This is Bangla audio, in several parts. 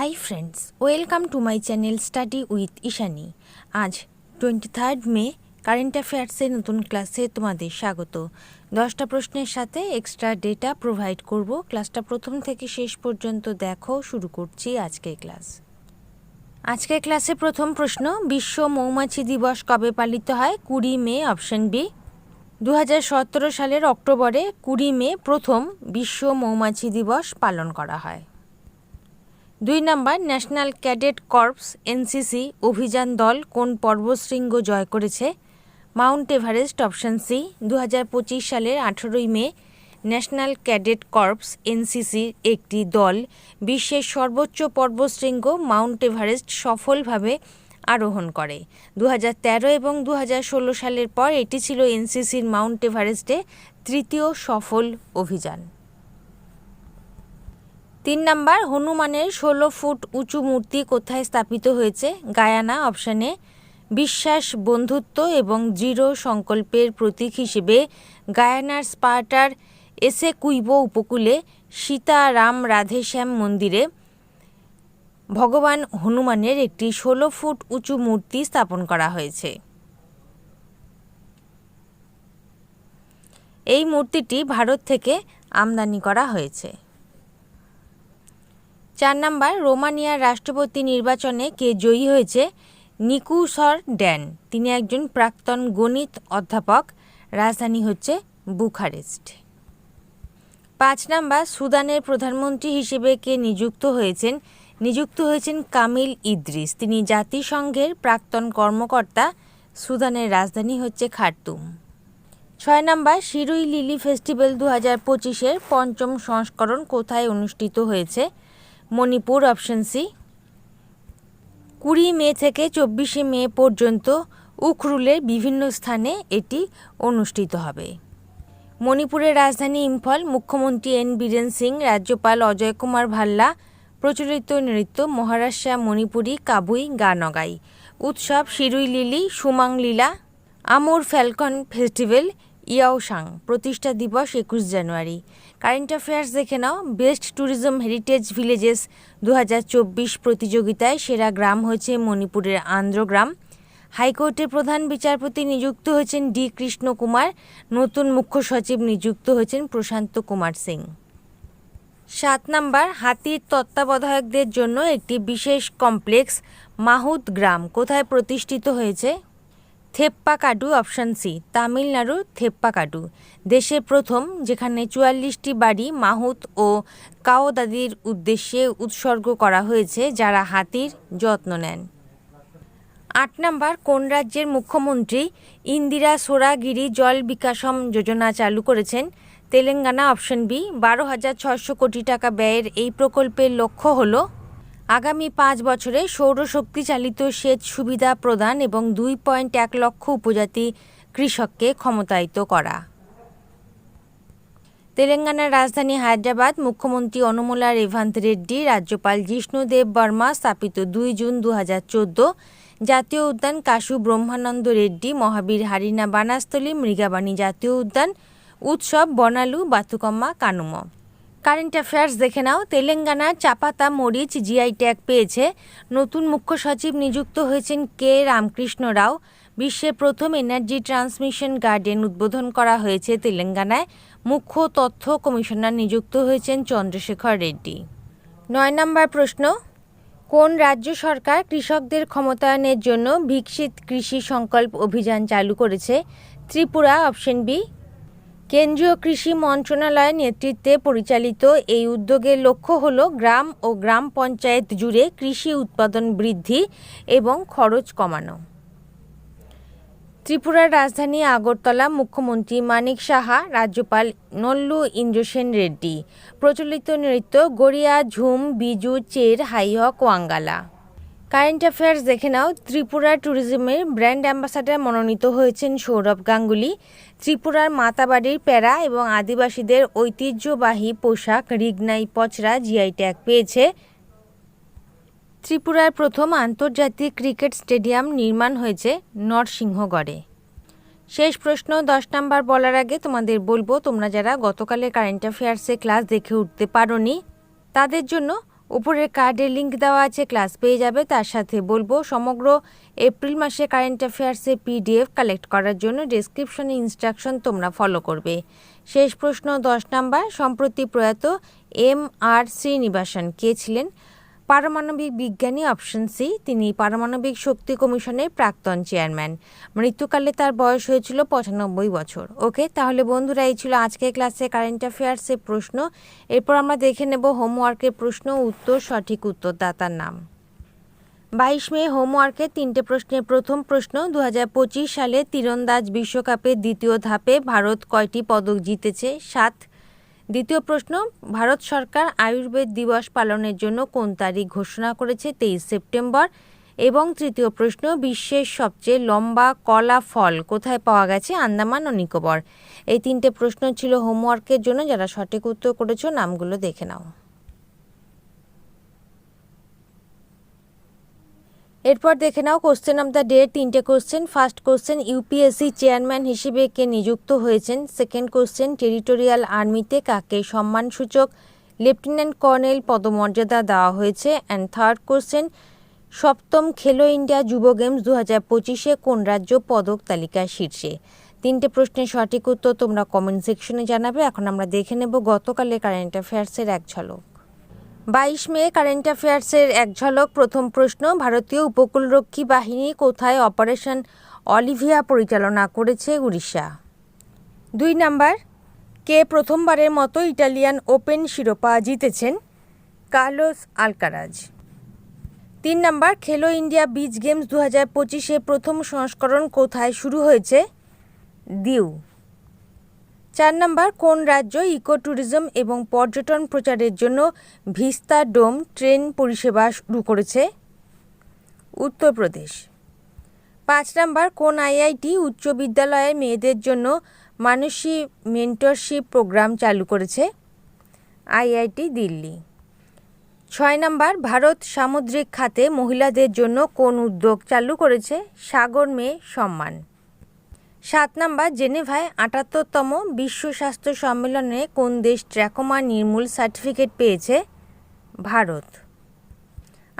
Hi friends welcome to my channel study with Ishani আজ টোয়েন্টি থার্ড মে কারেন্ট অ্যাফেয়ার্সের নতুন ক্লাসে তোমাদের স্বাগত। দশটা প্রশ্নের সাথে এক্সট্রা ডেটা প্রোভাইড করব। ক্লাসটা প্রথম থেকে শেষ পর্যন্ত দেখো, শুরু করছি আজকের ক্লাস আজকের ক্লাসে প্রথম প্রশ্ন, বিশ্ব মৌমাছি দিবস কবে পালিত হয়? কুড়ি মে অপশন বি দু হাজার সতেরো সালের অক্টোবরে কুড়ি মে প্রথম বিশ্ব মৌমাছি দিবস পালন করা হয়। দুই নম্বর ন্যাশনাল ক্যাডেট কর্পস এনসিসি অভিযান দল কোন পর্বশৃঙ্গ জয় করেছে? মাউন্ট এভারেস্ট অপশন সি দু হাজার পঁচিশ সালের আঠেরোই মে ন্যাশনাল ক্যাডেট কর্পস এনসিসির একটি দল। বিশ্বের সর্বোচ্চ পর্বশৃঙ্গ মাউন্ট এভারেস্ট সফলভাবে আরোহণ করে। দু হাজার তেরো এবং দু হাজার ষোলো সালের পর এটি ছিল এনসিসির মাউন্ট এভারেস্টে তৃতীয় সফল অভিযান। তিন নাম্বার, হনুমানের ষোলো ফুট উঁচু মূর্তি কোথায় স্থাপিত হয়েছে? গায়ানা, অপশানে বিশ্বাস, বন্ধুত্ব এবং দৃঢ় সংকল্পের প্রতীক হিসেবে গায়ানার স্পার্টার এসে কুইব উপকূলে সীতারাম রাধেশ্যাম মন্দিরে ভগবান হনুমানের একটি ষোলো ফুট উঁচু মূর্তি স্থাপন করা হয়েছে। এই মূর্তিটি ভারত থেকে আমদানি করা হয়েছে। চার নাম্বার, রোমানিয়ার রাষ্ট্রপতি নির্বাচনে কে জয়ী হয়েছে? Nicusor Dan. তিনি একজন প্রাক্তন গণিত অধ্যাপক, রাজধানী হচ্ছে বুখারেস্ট। পাঁচ নাম্বার, সুদানের প্রধানমন্ত্রী হিসেবে কে নিযুক্ত হয়েছেন? নিযুক্ত হয়েছেন কামিল ইদ্রিস। তিনি জাতিসংঘের প্রাক্তন কর্মকর্তা, সুদানের রাজধানী হচ্ছে খার্তুম। ছয় নাম্বার, শিরুই লিলি ফেস্টিভ্যাল দু হাজার পঁচিশের পঞ্চম সংস্করণ কোথায় অনুষ্ঠিত হয়েছে? মণিপুর অপশন সি কুড়ি মে থেকে চব্বিশে মে পর্যন্ত উখরুলের বিভিন্ন স্থানে এটি অনুষ্ঠিত হবে। মণিপুরের রাজধানী ইম্ফল, মুখ্যমন্ত্রী এন বীরেন সিং, রাজ্যপাল অজয় কুমার ভাল্লা, প্রচলিত নৃত্য মহারাষ্ট্রা, মণিপুরি, কাবুই, গানগাই। উৎসব Shirui lily, Sumang Leela, Amur falcon festival Yaoshang, প্রতিষ্ঠা দিবস একুশ জানুয়ারি। কারেন্ট অ্যাফেয়ার্স দেখে নাও। বেস্ট ট্যুরিজম হেরিটেজ ভিলেজেস দু হাজার চব্বিশ প্রতিযোগিতায় সেরা গ্রাম হয়েছে মণিপুরের আন্দ্রগ্রাম। হাইকোর্টের প্রধান বিচারপতি নিযুক্ত হয়েছেন ডি কৃষ্ণ কুমার। নতুন মুখ্য সচিব নিযুক্ত হয়েছেন প্রশান্ত কুমার সিং। সাত নাম্বার, হাতির তত্ত্বাবধায়কদের জন্য একটি বিশেষ কমপ্লেক্স মাহুদ গ্রাম। কোথায় প্রতিষ্ঠিত হয়েছে? থেপ্পাকাডু অপশান সি তামিলনাড়ুর থেপ্পাকাডু। দেশের প্রথম, যেখানে চুয়াল্লিশটি বাড়ি মাহুত ও কাওদাদির উদ্দেশ্যে উৎসর্গ করা হয়েছে, যারা হাতির যত্ন নেন। আট নম্বর, কোন রাজ্যের মুখ্যমন্ত্রী ইন্দিরা সোরাগিরি জল বিকাশম যোজনা চালু করেছেন? তেলেঙ্গানা অপশন বি, বারো হাজার ছশো কোটি টাকা ব্যয়ের এই প্রকল্পের লক্ষ্য হলো আগামী পাঁচ বছরে সৌরশক্তি চালিত সেচ সুবিধা প্রদান এবং দুই পয়েন্ট এক লক্ষ উপজাতি কৃষককে ক্ষমতায়িত করা। তেলেঙ্গানার রাজধানী হায়দ্রাবাদ, মুখ্যমন্ত্রী অনুমোলা রেভান্ত রেড্ডি, রাজ্যপাল জিষ্ণুদেব বর্মা স্থাপিত দুই জুন দু হাজার চোদ্দ জাতীয় উদ্যান কাশু ব্রহ্মানন্দ রেড্ডি, মহাবীর হারিনা বানাস্থলী মৃগাবাণী জাতীয় উদ্যান, উৎসব বনালু, বাতুকম্মা, কানুম। কারেন্ট অ্যাফেয়ার্স দেখে নাও। তেলেঙ্গানার চাপাতা মরিচ জিআই ট্যাগ পেয়েছে। নতুন মুখ্য সচিব নিযুক্ত হয়েছেন কে রামকৃষ্ণ রাও। বিশ্বের প্রথম এনার্জি ট্রান্সমিশন গার্ডেন উদ্বোধন করা হয়েছে তেলেঙ্গানায়। মুখ্য তথ্য কমিশনার নিযুক্ত হয়েছেন চন্দ্রশেখর রেড্ডি। নয় নম্বর প্রশ্ন, কোন রাজ্য সরকার কৃষকদের ক্ষমতায়নের জন্য ভিক্ষিত কৃষি সংকল্প অভিযান চালু করেছে? ত্রিপুরা, অপশন বি কেন্দ্রীয় কৃষি মন্ত্রণালয়ের নেতৃত্বে পরিচালিত এই উদ্যোগের লক্ষ্য হল গ্রাম ও গ্রাম পঞ্চায়েত জুড়ে কৃষি উৎপাদন বৃদ্ধি এবং খরচ কমানো। ত্রিপুরার রাজধানী আগরতলা মুখ্যমন্ত্রী মানিক সাহা, রাজ্যপাল নল্লু ইন্দ্রসেন রেড্ডি, প্রচলিত নৃত্য গড়িয়া, ঝুম, বিজু, চের হাইহক ওয়াঙ্গালা। কারেন্ট অ্যাফেয়ার্স দেখে নাও। ত্রিপুরা ট্যুরিজমের ব্র্যান্ড অ্যাম্বাসাডার মনোনীত হয়েছেন সৌরভ গাঙ্গুলি। ত্রিপুরার মাতাবাড়ির প্যারা এবং আদিবাসীদের ঐতিহ্যবাহী পোশাক রিগনাই পচরা জিআই ট্যাগ পেয়েছে। ত্রিপুরার প্রথম আন্তর্জাতিক ক্রিকেট স্টেডিয়াম নির্মাণ হয়েছে নরসিংহগড়ে। শেষ প্রশ্ন, দশ নাম্বার বলার আগে তোমাদের বলব, তোমরা যারা গতকালের কারেন্ট অ্যাফেয়ার্সে ক্লাস দেখে উঠতে পারোনি, তাদের জন্য উপরের কার্ডের লিঙ্ক দেওয়া আছে, ক্লাস পেয়ে যাবে। তার সাথে বলব, সমগ্র এপ্রিল মাসে কারেন্ট অ্যাফেয়ার্সে পিডিএফ কালেক্ট করার জন্য ডেসক্রিপশনে ইনস্ট্রাকশন তোমরা ফলো করবে। শেষ প্রশ্ন দশ নাম্বার, সম্প্রতি প্রয়াত এম আর শ্রীনিবাসন কে ছিলেন? পারমাণবিক বিজ্ঞানী অপশন সি, তিনি পারমাণবিক শক্তি কমিশনের প্রাক্তন চেয়ারম্যান। মৃত্যুকালে তার বয়স হয়েছিল পঁচানব্বই বছর। ওকে, তাহলে বন্ধুরা, এই ছিল আজকের ক্লাসে কারেন্ট অ্যাফেয়ার্সের প্রশ্ন। এরপর আমরা দেখে নেব হোমওয়ার্কের প্রশ্ন, উত্তর, সঠিক উত্তরদাতার নাম। বাইশ মে হোমওয়ার্কের তিনটে প্রশ্নের প্রথম প্রশ্ন দু হাজার পঁচিশ সালে তীরন্দাজ বিশ্বকাপের দ্বিতীয় ধাপে ভারত কয়টি পদক জিতেছে? সাত দ্বিতীয় প্রশ্ন, ভারত সরকার আয়ুর্বেদ দিবস পালনের জন্য কোন তারিখ ঘোষণা করেছে? তেইশ সেপ্টেম্বর। এবং তৃতীয় প্রশ্ন, বিশ্বের সবচেয়ে লম্বা কলা ফল কোথায় পাওয়া গেছে? আন্দামান ও নিকোবর। এই তিনটে প্রশ্ন ছিল হোমওয়ার্কের জন্য। যারা সঠিক উত্তর করেছ, নামগুলো দেখে নাও। এরপর দেখে নাও কোশ্চেন অফ দ্য ডে তিনটে question first question UPSC chairman হিসেবে কে নিযুক্ত হয়েছেন? সেকেন্ড কোশ্চেন টেরিটোরিয়াল আর্মিতে কাকে সম্মানসূচক লেফটেন্যান্ট কর্নেল পদমর্যাদা দেওয়া হয়েছে? অ্যান্ড থার্ড কোশ্চেন সপ্তম খেলো ইন্ডিয়া যুব গেমস দু হাজার পঁচিশে কোন রাজ্য পদক তালিকায় শীর্ষে? তিনটে প্রশ্নের সঠিক উত্তর তোমরা কমেন্ট সেকশনে জানাবে। এখন আমরা দেখে নেব গতকালের কারেন্ট অ্যাফেয়ার্সের এক ঝলক। বাইশ মে, কারেন্ট অ্যাফেয়ার্সের এক ঝলক। প্রথম প্রশ্ন, ভারতীয় উপকূলরক্ষী বাহিনী কোথায় অপারেশন অলিভিয়া পরিচালনা করেছে উড়িষ্যা? দুই নাম্বার, কে প্রথমবারের মতো ইটালিয়ান ওপেন শিরোপা জিতেছেন কার্লোস আলকারাজ? তিন number, Khelo India beach games দু হাজার পঁচিশে প্রথম সংস্করণ কোথায় শুরু হয়েছে? দিউ। চার নম্বর, কোন রাজ্য ইকো ট্যুরিজম এবং পর্যটন প্রচারের জন্য ভিস্তা ডোম ট্রেন পরিষেবা শুরু করেছে? উত্তরপ্রদেশ। পাঁচ নম্বর, কোন আইআইটি উচ্চ বিদ্যালয়ের মেয়েদের জন্য মানসী মেন্টরশিপ প্রোগ্রাম চালু করেছে? আইআইটি দিল্লি। ছয় নম্বর, ভারত সামুদ্রিক খাতে মহিলাদের জন্য কোন উদ্যোগ চালু করেছে? সাগর মেয়ে সম্মান। সাত নাম্বার, জেনেভায় আটাত্তরতম বিশ্ব স্বাস্থ্য সম্মেলনে কোন দেশ ট্র্যাকোমা নির্মূল সার্টিফিকেট পেয়েছে? ভারত।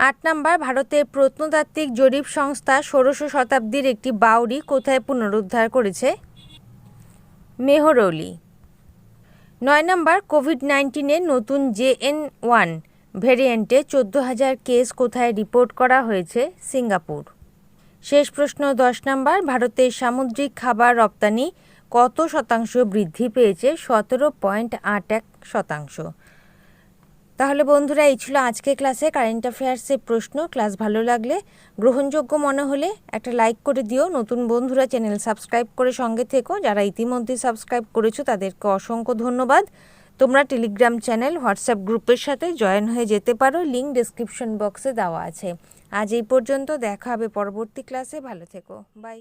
আট নাম্বার, ভারতের প্রত্নতাত্ত্বিক জরিপ সংস্থা ষোড়শ শতাব্দীর একটি বাউরি কোথায় পুনরুদ্ধার করেছে? মেহরৌলি নয় নম্বর, কোভিড নাইন্টিনের নতুন জেএন ওয়ান ভ্যারিয়েন্টে চোদ্দ হাজার কেস কোথায় রিপোর্ট করা হয়েছে? সিঙ্গাপুর। শেষ প্রশ্ন দশ নম্বর, ভারতের সামুদ্রিক খাবার রপ্তানি কত শতাংশ বৃদ্ধি পেয়েছে? সতেরো পয়েন্ট আট এক শতাংশ। তাহলে বন্ধুরা, এই ছিল আজকে ক্লাসে কারেন্ট অ্যাফেয়ার্সের প্রশ্ন। ক্লাস ভালো লাগলে, গ্রহণযোগ্য মনে হলে একটা লাইক করে দিও। নতুন বন্ধুরা, চ্যানেল সাবস্ক্রাইব করে সঙ্গে থেকো। যারা ইতিমধ্যে সাবস্ক্রাইব করেছ, তাদেরকে অসংখ্য ধন্যবাদ। তোমরা টেলিগ্রাম চ্যানেল, হোয়াটসঅ্যাপ গ্রুপের সাথে জয়েন হয়ে যেতে পারো। লিঙ্ক ডিসক্রিপশন বক্সে দেওয়া আছে। আজ এই পর্যন্ত দেখা হবে পরবর্তী ক্লাসে। ভালো থেকো। বাই।